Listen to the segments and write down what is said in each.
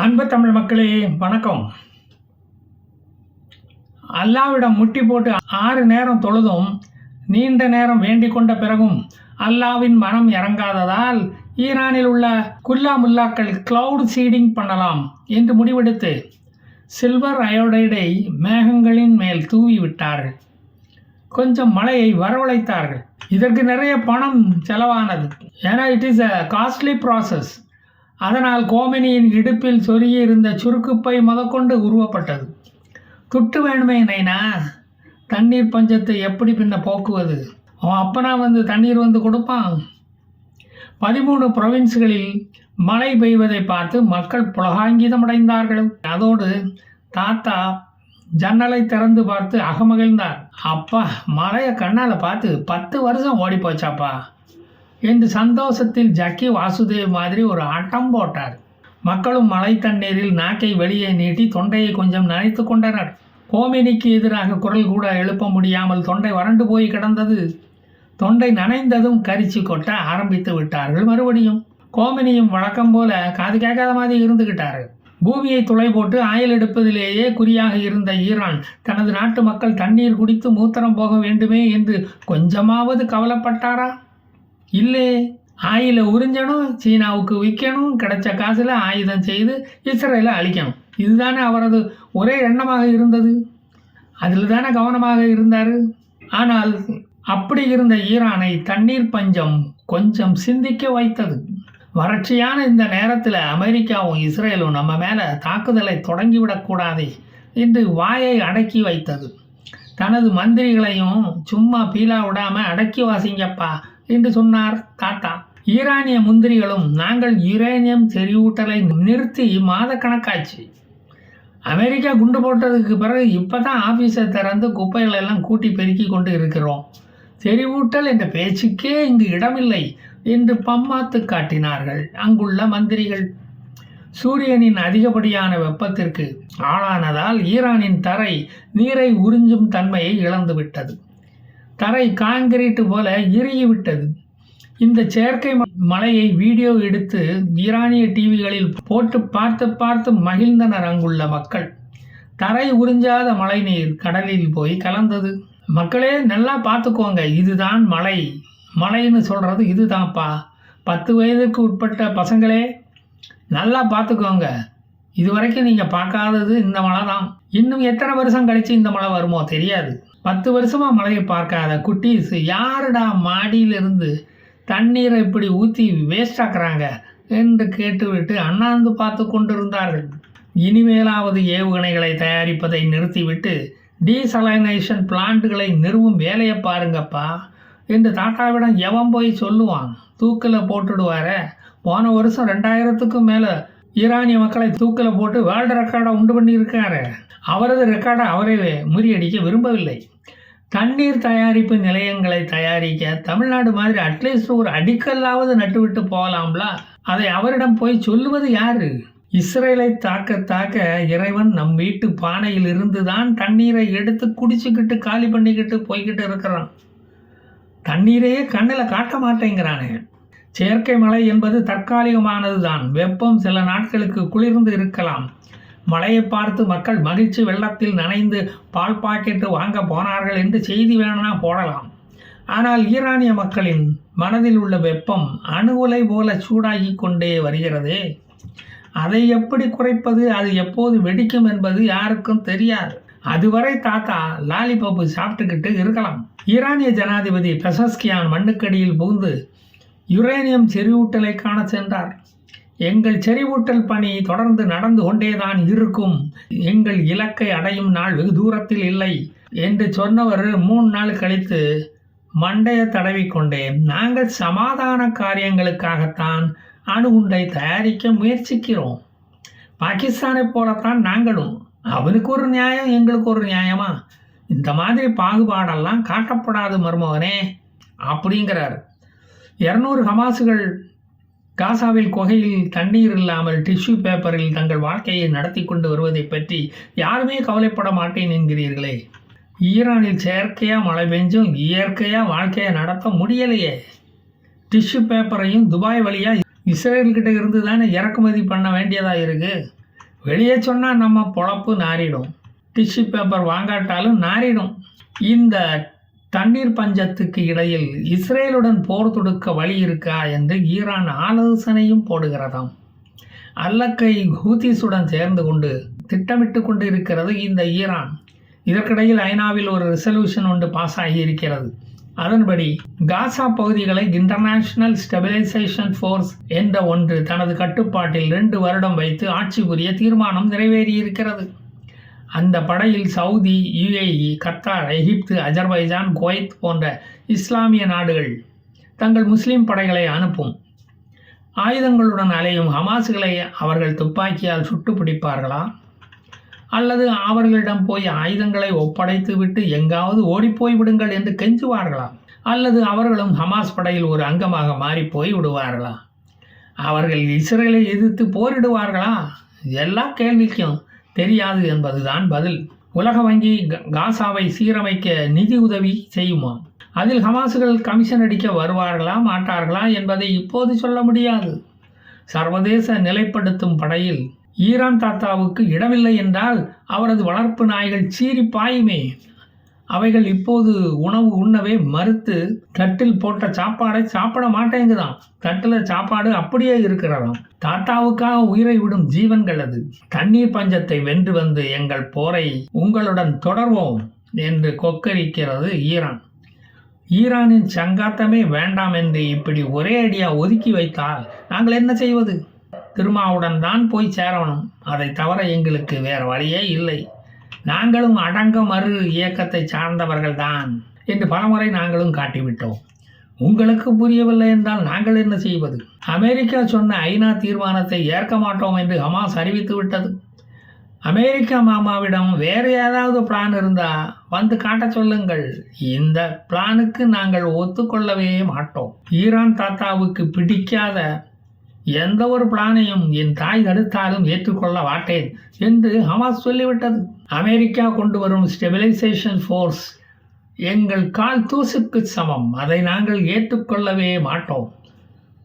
அன்பு தமிழ் மக்களே வணக்கம். அல்லாவிடம் முட்டி போட்டு ஆறு நேரம் தொழுதும் நீண்ட நேரம் வேண்டிக் கொண்ட பிறகும் அல்லாவின் மனம் இறங்காததால் ஈரானில் உள்ள குல்லா முல்லாக்கள் கிளவுட் சீடிங் பண்ணலாம் என்று முடிவெடுத்து சில்வர் அயோடைடை மேகங்களின் மேல் தூவி விட்டார்கள் கொஞ்சம் மழையை வரவழைத்தார்கள். இதற்கு நிறைய பணம் செலவானது. ஏன்னா it is a costly process அதனால் கோமினியின் இடுப்பில் சொருகி இருந்த சுருக்குப்பை முதற்கொண்டு உருவப்பட்டது. துட்டு வேணுமே நைனா? தண்ணீர் பஞ்சத்தை எப்படி பின்ன போக்குவது? அவன் அப்பனா வந்து தண்ணீர் வந்து கொடுப்பான். பதிமூணு ப்ரொவின்ஸ்களில் மழை பெய்வதை பார்த்து மக்கள் புலகாங்கிதம் அடைந்தார்கள். அதோடு தாத்தா ஜன்னலை திறந்து பார்த்து அகமகிழ்ந்தார். அப்பா மழையை கண்ணால் பார்த்து பத்து வருஷம் ஓடி போச்சாப்பா என்று சந்தோஷத்தில் ஜக்கி வாசுதேவ் மாதிரி ஒரு ஆட்டம் போட்டார். மக்களும் மழை தண்ணீரில் நாக்கை வெளியே நீட்டி தொண்டையை கொஞ்சம் நனைத்து கொண்டனர். கோமினிக்கு எதிராக குரல் கூட எழுப்ப முடியாமல் தொண்டை வறண்டு போய் கிடந்தது. தொண்டை நனைந்ததும் கரிச்சு கொட்ட ஆரம்பித்து விட்டார்கள் மறுபடியும். கோமினியும் வழக்கம் போல காது கேட்காத மாதிரி இருந்துகிட்டார்கள். பூமியை துளை போட்டு ஆயில் எடுப்பதிலேயே குறியாக இருந்த ஈரான் தனது நாட்டு மக்கள் தண்ணீர் குடித்து மூத்திரம் போக வேண்டுமே என்று கொஞ்சமாவது கவலைப்பட்டாரா? இல்லை ஆயில உறிஞ்சணும் சீனாவுக்கு விற்கணும் கிடைச்ச காசில் ஆயுதம் செய்து இஸ்ரேலை அழிக்கணும். இதுதானே அவரது ஒரே எண்ணமாக இருந்தது. அதில் தானே கவனமாக இருந்தார். ஆனால் அப்படி இருந்த ஈரானை தண்ணீர் பஞ்சம் கொஞ்சம் சிந்திக்க வைத்தது. வறட்சியான இந்த நேரத்தில் அமெரிக்காவும் இஸ்ரேலும் நம்ம மேலே தாக்குதலை தொடங்கிவிடக்கூடாதே என்று வாயை அடக்கி வைத்தது. தனது மந்திரிகளையும் சும்மா பீலா விடாமல் அடக்கி வாசிங்கப்பா என்று சொன்னார் தாத்தா. ஈரானிய முந்திரிகளும் நாங்கள் யுரேனியம் செறிவூட்டலை நிறுத்தி மாதக்கணக்காச்சு அமெரிக்கா குண்டு போட்டதுக்கு பிறகு இப்போ தான் ஆஃபீஸை திறந்து குப்பைகளை எல்லாம் கூட்டி பெருக்கி கொண்டு இருக்கிறோம். செறிவூட்டல் என்ற பேச்சுக்கே இங்கு இடமில்லை என்று பம்மாத்து காட்டினார்கள் அங்குள்ள மந்திரிகள். சூரியனின் அதிகப்படியான வெப்பத்திற்கு ஆளானதால் ஈரானின் தரை நீரை உறிஞ்சும் தன்மையை இழந்துவிட்டது. தரை காங்கிரீட்டு போல இறுகிவிட்டது இந்த செயற்கை மலையை வீடியோ எடுத்து ஈரானிய டிவிகளில் போட்டு பார்த்து பார்த்து மகிழ்ந்தனர் அங்குள்ள மக்கள். தரை உறிஞ்சாத மழை நீர் கடலில் போய் கலந்தது. மக்களே நல்லா பார்த்துக்கோங்க இதுதான் மலை. மலைன்னு சொல்கிறது இதுதான்ப்பா. பத்து வயதுக்கு உட்பட்ட பசங்களே நல்லா பார்த்துக்கோங்க. இது வரைக்கும் நீங்கள் பார்க்காதது இந்த மலை தான் இன்னும் எத்தனை வருஷம் கழிச்சு இந்த மழை வருமோ தெரியாது. பத்து வருஷமா மழையை பார்க்காத குட்டீஸ் யாருடா மாடியிலிருந்து தண்ணீரை இப்படி ஊற்றி வேஸ்ட் ஆக்குறாங்க என்று கேட்டுவிட்டு அண்ணாந்து பார்த்து கொண்டிருந்தார்கள். இனிமேலாவது ஏவுகணைகளை தயாரிப்பதை நிறுத்திவிட்டு டீசலைனேஷன் பிளான்ட்டுகளை நிறுவும் வேலையை பாருங்கப்பா என்று தாத்தாவிடம் எவன் போய் சொல்லுவான்? தூக்கில் போட்டுடுவாரே. போன வருஷம் ரெண்டாயிரத்துக்கும் மேலே ஈரானிய மக்களை தூக்கில் போட்டு வேர்ல்டு ரெக்கார்டை உண்டு பண்ணியிருக்காரு. அவரது ரெக்கார்டை அவரே முறியடிக்க விரும்பவில்லை. தண்ணீர் தயாரிப்பு நிலையங்களை தயாரிக்க தமிழ்நாடு மாதிரி அட்லீஸ்ட் ஒரு அடிக்கல்லாவது நட்டுவிட்டு போகலாம்ல? அதை அவரிடம் போய் சொல்லுவது யாரு? இஸ்ரேலை தாக்க தாக்க இறைவன் நம் வீட்டு பானையில் இருந்து தான் தண்ணீரை எடுத்து குடிச்சுக்கிட்டு காலி பண்ணிக்கிட்டு போய்கிட்டு இருக்கிறான். தண்ணீரையே கண்ணில் காட்ட மாட்டேங்கிறானே. செயற்கை மழை என்பது தற்காலிகமானது தான் வெப்பம் சில நாட்களுக்கு குளிர்ந்து இருக்கலாம். மழையை பார்த்து மக்கள் மகிழ்ச்சி வெள்ளத்தில் நனைந்து பால் பாக்கெட்டு வாங்க போனார்கள் என்று செய்தி வேணும்னா போடலாம். ஆனால் ஈரானிய மக்களின் மனதில் உள்ள வெப்பம் அணு உலை போல சூடாகி கொண்டே வருகிறதே. அதை எப்படி குறைப்பது அது எப்போது வெடிக்கும் என்பது யாருக்கும் தெரியாது. அதுவரை தாத்தா லாலிபப்பு சாப்பிட்டுக்கிட்டு இருக்கலாம். ஈரானிய ஜனாதிபதி பெசஸ்கியான் மண்ணுக்கடியில் புகுந்து யுரேனியம் செறிவூட்டலை காண சென்றார். எங்கள் செறிவூட்டல் பணி தொடர்ந்து நடந்து கொண்டேதான் இருக்கும். எங்கள் இலக்கை அடையும் நாள் வெகு தூரத்தில் இல்லை என்று சொன்னவர் மூணு நாள் கழித்து மண்டைய தடவிக்கொண்டே நாங்கள் சமாதான காரியங்களுக்காகத்தான் அணுகுண்டை தயாரிக்க முயற்சிக்கிறோம். பாகிஸ்தானை போலத்தான் நாங்களும். அவனுக்கு ஒரு நியாயம் எங்களுக்கு ஒரு நியாயமா? இந்த மாதிரி பாகுபாடெல்லாம் காட்டப்படாது மருமகனே அப்படிங்கிறார். இரநூறு ஹமாசுகள் காசாவில் குகையில் தண்ணீர் இல்லாமல் டிஷ்யூ பேப்பரில் தங்கள் வாழ்க்கையை நடத்தி கொண்டு வருவதை பற்றி யாருமே கவலைப்பட மாட்டேன் என்கிறீர்களே. ஈரானில் செயற்கையாக மழை பெஞ்சும் இயற்கையாக வாழ்க்கையை நடத்த முடியலையே. டிஷ்யூ பேப்பரையும் துபாய் வழியாக இஸ்ரேல்கிட்ட இருந்து தானே இறக்குமதி பண்ண வேண்டியதாக இருக்குது வெளியே சொன்னால் நம்ம பொழப்பு நாரிடும். Tissue paper வாங்காட்டாலும் நாரிடும். இந்த தண்ணீர் பஞ்சத்துக்கு இடையில் இஸ்ரேலுடன் போர் தொடுக்க வழி இருக்கா என்று ஈரான் ஆலோசனையும் போடுகிறதாம். அல்லக்கை ஹூத்திஸுடன் சேர்ந்து கொண்டு திட்டமிட்டு கொண்டு இருக்கிறது இந்த ஈரான். இதற்கிடையில் ஐநாவில் ஒரு ரிசல்யூஷன் ஒன்று பாஸ் ஆகி இருக்கிறது அதன்படி காசா பகுதிகளை இன்டர்நேஷனல் ஸ்டெபிலைசேஷன் ஃபோர்ஸ் என்ற ஒன்று தனது கட்டுப்பாட்டில் ரெண்டு வருடம் வைத்து ஆட்சி புரிய தீர்மானம் நிறைவேறியிருக்கிறது. அந்த படையில் Saudi UAE Qatar Egypt Azerbaijan Kuwait போன்ற இஸ்லாமிய நாடுகள் தங்கள் முஸ்லீம் படைகளை அனுப்பும். ஆயுதங்களுடன் அலையும் ஹமாஸ்களை அவர்கள் துப்பாக்கியால் சுட்டு பிடிப்பார்களா அல்லது அவர்களிடம் போய் ஆயுதங்களை ஒப்படைத்து விட்டு எங்காவது ஓடிப்போய் விடுங்கள் என்று கெஞ்சுவார்களா? அல்லது அவர்களும் ஹமாஸ் படையில் ஒரு அங்கமாக மாறிப்போய் விடுவார்களா? அவர்கள் இஸ்ரேலை எதிர்த்து போரிடுவார்களா? எல்லா கேள்விக்கும் தெரியாது என்பதுதான் பதில். உலக வங்கி க- காசாவை சீரமைக்க நிதி உதவி செய்யுமா? அதில் ஹமாசுகள் கமிஷன் அடிக்க வருவார்களா மாட்டார்களா என்பதை இப்போது சொல்ல முடியாது. சர்வதேச நிலைப்படுத்தும் படையில் ஈரான் தாத்தாவுக்கு இடமில்லை என்றால் அவரது வளர்ப்பு நாய்கள் சீறி பாயுமே அவைகள் இப்போது உணவு உண்ணவே மறுத்து தட்டில் போட்ட சாப்பாடை சாப்பிட மாட்டேங்குதாம். தட்டில் சாப்பாடு அப்படியே இருக்கிறதாம். தாத்தாவுக்காக உயிரை விடும் ஜீவன்கள் அது. தண்ணீர் பஞ்சத்தை வென்று வந்து எங்கள் போரை உங்களுடன் தொடர்வோம் என்று கொக்கரிக்கிறது ஈரான். ஈரானின் சங்காத்தமே வேண்டாம் என்று இப்படி ஒரே அடியா ஒதுக்கி வைத்தால் நாங்கள் என்ன செய்வது? திருமாவுடன் தான் போய் சேரணும். அதை தவிர எங்களுக்கு வேறு வழியே இல்லை. நாங்களும் அடங்க மறு இயக்கத்தை சார்ந்தவர்கள் தான் என்று பலமுறை நாங்களும் காட்டிவிட்டோம். உங்களுக்கு புரியவில்லை என்றால் நாங்கள் என்ன செய்வது? அமெரிக்கா சொன்ன ஐநா தீர்மானத்தை ஏற்க மாட்டோம் என்று ஹமாஸ் அறிவித்து விட்டது. அமெரிக்கா மாமாவிடம் வேறு ஏதாவது பிளான் இருந்தால் வந்து காட்ட சொல்லுங்கள். இந்த பிளானுக்கு நாங்கள் ஒத்துக்கொள்ளவே மாட்டோம். ஈரான் தாத்தாவுக்கு பிடிக்காத எந்த ஒரு பிளானையும் என் தாய் தடுத்தாலும் ஏற்றுக்கொள்ள மாட்டேன் என்று ஹமாஸ் சொல்லிவிட்டது. அமெரிக்கா கொண்டு வரும் ஸ்டெபிலைசேஷன் ஃபோர்ஸ் எங்கள் கால் தூசுக்கு சமம். அதை நாங்கள் ஏற்றுக்கொள்ளவே மாட்டோம்.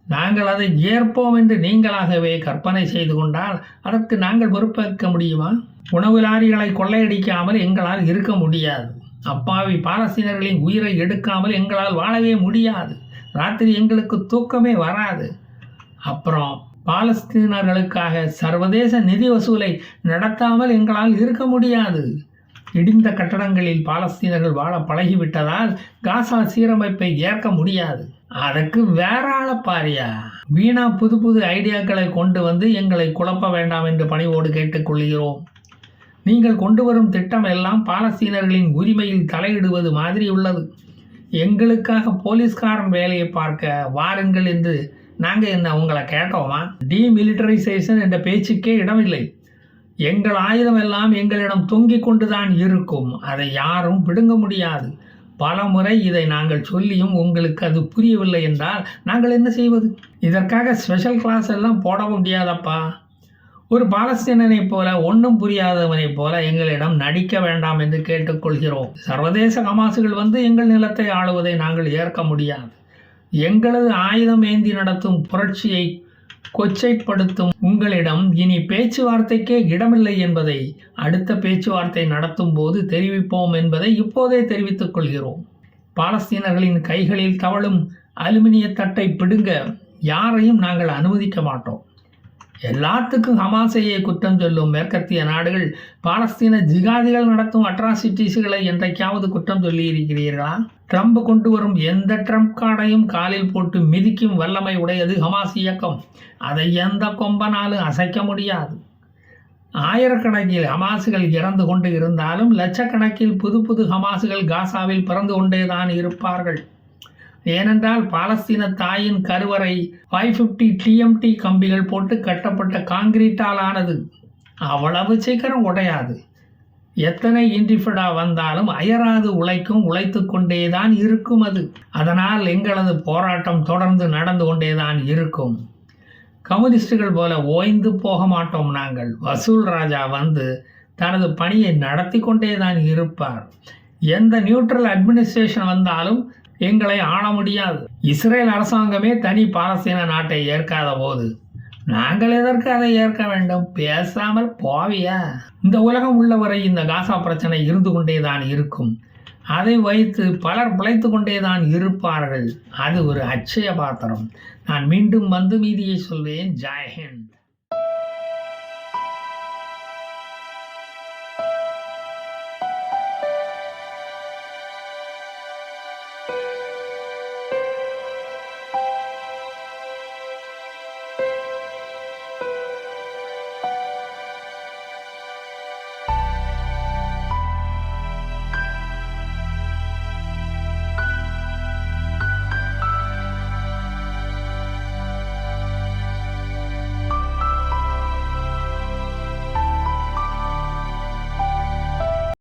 நாங்கள் அதை ஏற்போம் என்று நீங்களாகவே கற்பனை செய்து கொண்டால் அதற்கு நாங்கள் பொறுப்பேற்க முடியுமா? உணவு லாரிகளை கொள்ளையடிக்காமல் எங்களால் இருக்க முடியாது. அப்பாவி பாலஸ்தீனர்களின் உயிரை எடுக்காமல் எங்களால் வாழவே முடியாது. ராத்திரி எங்களுக்கு தூக்கமே வராது. அப்புறம் பாலஸ்தீனர்களுக்காக சர்வதேச நிதி வசூலை நடத்தாமல் எங்களால் இருக்க முடியாது. இடிந்த கட்டடங்களில் பாலஸ்தீனர்கள் வாழ பழகிவிட்டதால் காசா சீரமைப்பை ஏற்க முடியாது. அதற்கு வேற ஆளை பாரியா? வீணா புது புது ஐடியாக்களை கொண்டு வந்து எங்களை குழப்ப வேண்டாம் என்று பணிவோடு கேட்டுக்கொள்கிறோம் நீங்கள் கொண்டு வரும் திட்டம் எல்லாம் பாலஸ்தீனர்களின் உரிமையில் தலையிடுவது மாதிரி உள்ளது. எங்களுக்காக போலீஸ்காரன் வேலையை பார்க்க வாருங்கள் என்று நாங்கள் என்ன உங்களை கேட்டோமா? டிமிலிட்டரைசேஷன் என்ற பேச்சுக்கே இடமில்லை. எங்கள் ஆயுதம் எல்லாம் எங்களிடம் தொங்கிக் கொண்டுதான் இருக்கும். அதை யாரும் பிடுங்க முடியாது. பல முறை இதை நாங்கள் சொல்லியும் உங்களுக்கு அது புரியவில்லை என்றால் நாங்கள் என்ன செய்வது? இதற்காக ஸ்பெஷல் கிளாஸ் எல்லாம் போட முடியாதப்பா. ஒரு பாலஸ்தீனனைப் போல ஒன்றும் புரியாதவனைப் போல எங்களிடம் நடிக்க வேண்டாம் என்று கேட்டுக்கொள்கிறோம். சர்வதேச கமாசுகள் வந்து எங்கள் நிலத்தை ஆளுவதை நாங்கள் ஏற்க முடியாது. எங்களது ஆயுதம் ஏந்தி நடத்தும் புரட்சியை கொச்சைப்படுத்தும் உங்களிடம் இனி பேச்சுவார்த்தைக்கே இடமில்லை என்பதை அடுத்த பேச்சுவார்த்தை நடத்தும் போது தெரிவிப்போம் என்பதை இப்போதே தெரிவித்துக் கொள்கிறோம். பாலஸ்தீனர்களின் கைகளில் தவழும் அலுமினிய தட்டை பிடுங்க யாரையும் நாங்கள் அனுமதிக்க மாட்டோம். எல்லாத்துக்கும் ஹமாசையை குற்றம் சொல்லும் மேற்கத்திய நாடுகள் பாலஸ்தீன ஜிகாதிகள் நடத்தும் அட்ராசிட்டிஸ்களை என்றைக்காவது குற்றம் சொல்லி இருக்கிறீர்களா ட்ரம்ப் கொண்டு வரும் எந்த ட்ரம்ப் கார்டையும் காலில் போட்டு மிதிக்கும் வல்லமை உடையது ஹமாஸ் இயக்கம். அதை எந்த கொம்பனாலும் அசைக்க முடியாது. ஆயிரக்கணக்கில் ஹமாசுகள் இறந்து கொண்டு இருந்தாலும் லட்சக்கணக்கில் புது புது ஹமாசுகள் காசாவில் பிறந்து கொண்டேதான் இருப்பார்கள். ஏனென்றால் பாலஸ்தீன தாயின் கருவறை ஃபைவ் ஃபிஃப்டி டிஎம்டி கம்பிகள் போட்டு கட்டப்பட்ட காங்கிரீட்டால் ஆனது அவ்வளவு சீக்கிரம் உடையாது. எத்தனை இன்டிஃபிடா வந்தாலும் அயராது உழைக்கும் உழைத்து கொண்டேதான் இருக்கும் அது. அதனால் எங்களது போராட்டம் தொடர்ந்து நடந்து கொண்டே தான் இருக்கும். கம்யூனிஸ்டுகள் போல ஓய்ந்து போக மாட்டோம் நாங்கள். வசூல் ராஜா வந்து தனது பணியை நடத்தி கொண்டே தான் இருப்பார். எந்த நியூட்ரல் அட்மினிஸ்ட்ரேஷன் வந்தாலும் எங்களை ஆள முடியாது. இஸ்ரேல் அரசாங்கமே தனி பாலஸ்தீன நாட்டை ஏற்காத போது நாங்கள் எதற்கு அதை ஏற்க வேண்டும்? பேசாமல் போவியா? இந்த உலகம் உள்ளவரை இந்த காசா பிரச்சனை இருந்து கொண்டே தான் இருக்கும். அதை வைத்து பலர் பிழைத்து கொண்டே தான் இருப்பார்கள். அது ஒரு அச்சய பாத்திரம் நான் மீண்டும் வந்து மீதியை சொல்வேன். ஜெயஹிந்த்